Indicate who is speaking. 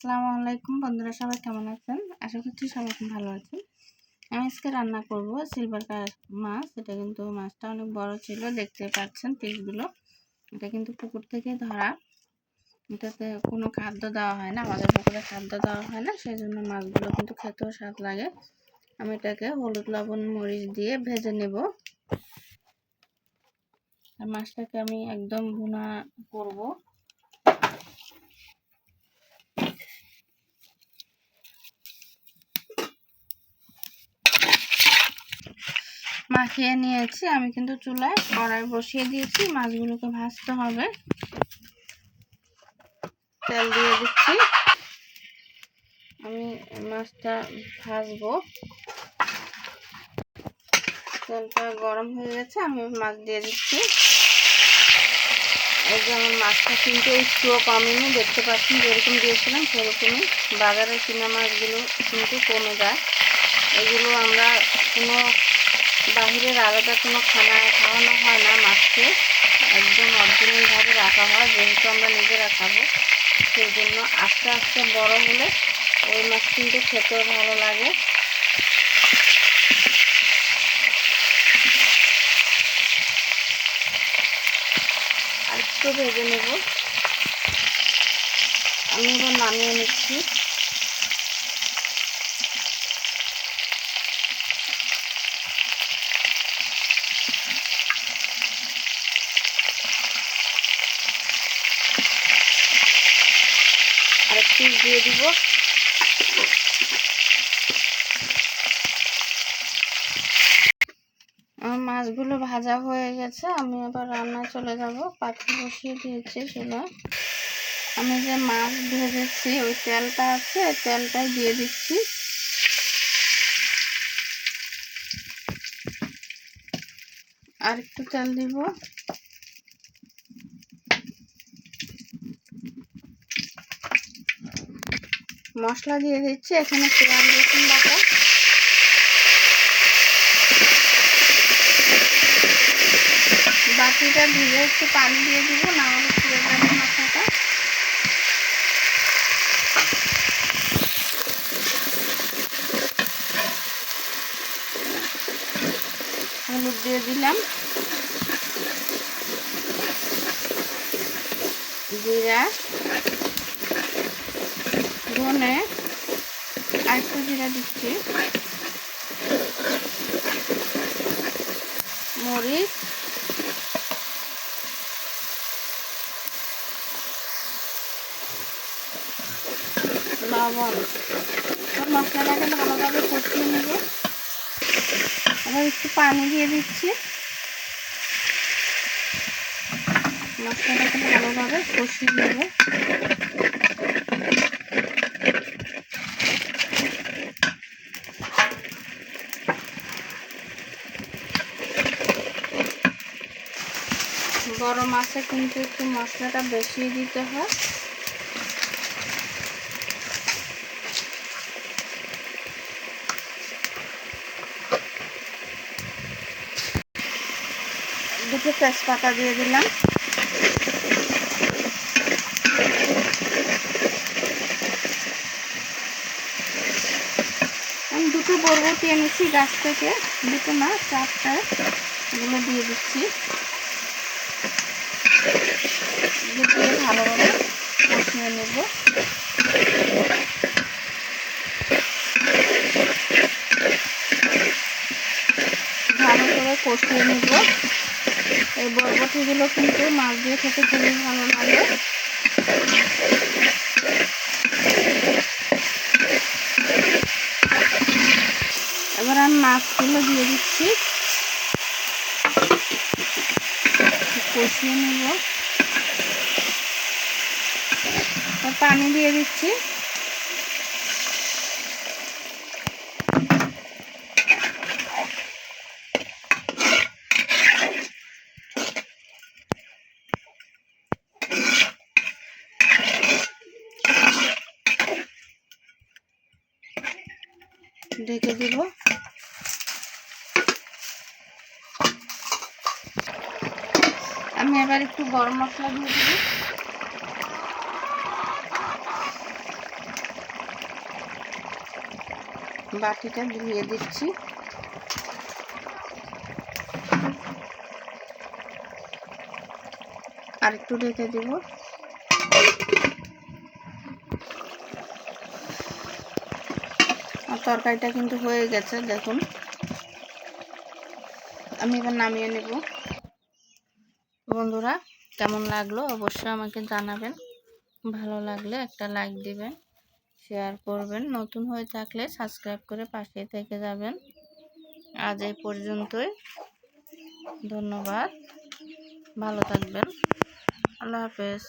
Speaker 1: আসসালামু আলাইকুম বন্ধুরা, সবাই কেমন আছেন? আশা করছি সবাই খুব ভালো আছেন। আমি আজকে রান্না করব সিলভার মাছ। এটা কিন্তু মাছটা অনেক বড় ছিল, দেখতে পাচ্ছেন পিসগুলো। এটা কিন্তু পুকুর থেকে ধরা। এটাতে কোনো খাদ্য দেওয়া হয় না, আমাদের পুকুরে খাদ্য দেওয়া হয় না সেই জন্য মাছগুলো কিন্তু খেতেও স্বাদ লাগে। আমি এটাকে হলুদ, লবণ, মরিচ দিয়ে ভেজে নেব। মাছটাকে আমি একদম ভুনা করব। মাখিয়ে নিয়েছি। আমি কিন্তু চুলায় কড়াই বসিয়ে দিয়েছি। মাছগুলোকে ভাজতে হবে। তেল দিয়ে দিচ্ছি। আমি মাছটা ভাজবো। তেলটা গরম হয়ে গেছে, আমি মাছ দিয়ে দিচ্ছি। এই যে আমার মাছটা কিন্তু একটুও কমেনি, দেখতে পাচ্ছেন যেরকম দিয়েছিলাম সেরকমই। বাজারের কিনা মাছগুলো কিন্তু কমে যায়। এগুলো আমরা কোনো বাহিরের আলাদা কোনো খানা খাওয়ানো হয় না, মাছকে একদম অরিজিনালভাবে রাখা হয়, যেহেতু আমরা নিজেরা খাব। সেই জন্য আস্তে আস্তে বড় হলে ওই মাছ কিন্তু খেতেও ভালো লাগে। আর একটু ভেজে নেব। আমি এবার নামিয়ে নিচ্ছি। দিয়ে দিব। মাছগুলো ভাজা হয়ে গেছে, আমি আবার রান্নায় চলে যাব। পাখি বসিয়ে দিয়েছি চুলা আমি যে মাছ ভেজেছি, ওই তেলটা আছে, ওই তেলটাই দিয়ে দিচ্ছি। আর একটু তেল দিব। মশলা দিয়ে দিচ্ছি, এখানে পেঁয়াজ, রসুন বাটা। বাটিটা ভিজে একটু পানি দিয়ে দিব, না হলে পুড়ে যাবে মশলাটা। হলুদ দিয়ে দিলাম। জিরা। ধনে আর জিরা দিচ্ছি। মরিচ। লবণ। মশলাটাকে ভালোভাবে কষিয়ে নেব। আবার একটু পানি দিয়ে দিচ্ছি। মশলাটাকে ভালোভাবে কষিয়ে নেব। বড় মাছে কিন্তু একটু মশলাটা বেশি দিতে হয়। দুটো তেজপাতা দিয়ে দিলাম। আমি দুটো বরবটি এনেছি গাছ থেকে, দুটো না, চারটা, এগুলো দিয়ে দিচ্ছি। ভালোভাবে কষিয়ে নেব ভালো করে কষিয়ে নেব। এই বরবটিগুলো কিন্তু মাছ দিয়ে খেতে খুবই ভালো লাগে এবার আমি মাছগুলো দিয়ে দিচ্ছি। কষিয়ে নেব। পানি দিয়ে দিচ্ছি। ঢেকে দিব। আমি এবার একটু গরম মশলা দিয়ে দিব। বাটিটা ধুয়ে দিচ্ছি। আর একটু রেখে দেব। তরকারিটা কিন্তু হয়ে গেছে, দেখুন। আমি এবার নামিয়ে নেব। বন্ধুরা, কেমন লাগল অবশ্যই আমাকে জানাবেন। ভালো লাগলে একটা লাইক দিবেন। শেয়ার করবেন। নতুন হয়ে থাকলে সাবস্ক্রাইব করে পাশে থেকে যাবেন। আজ এই পর্যন্তই। ধন্যবাদ। ভালো থাকবেন। আল্লাহ হাফেজ।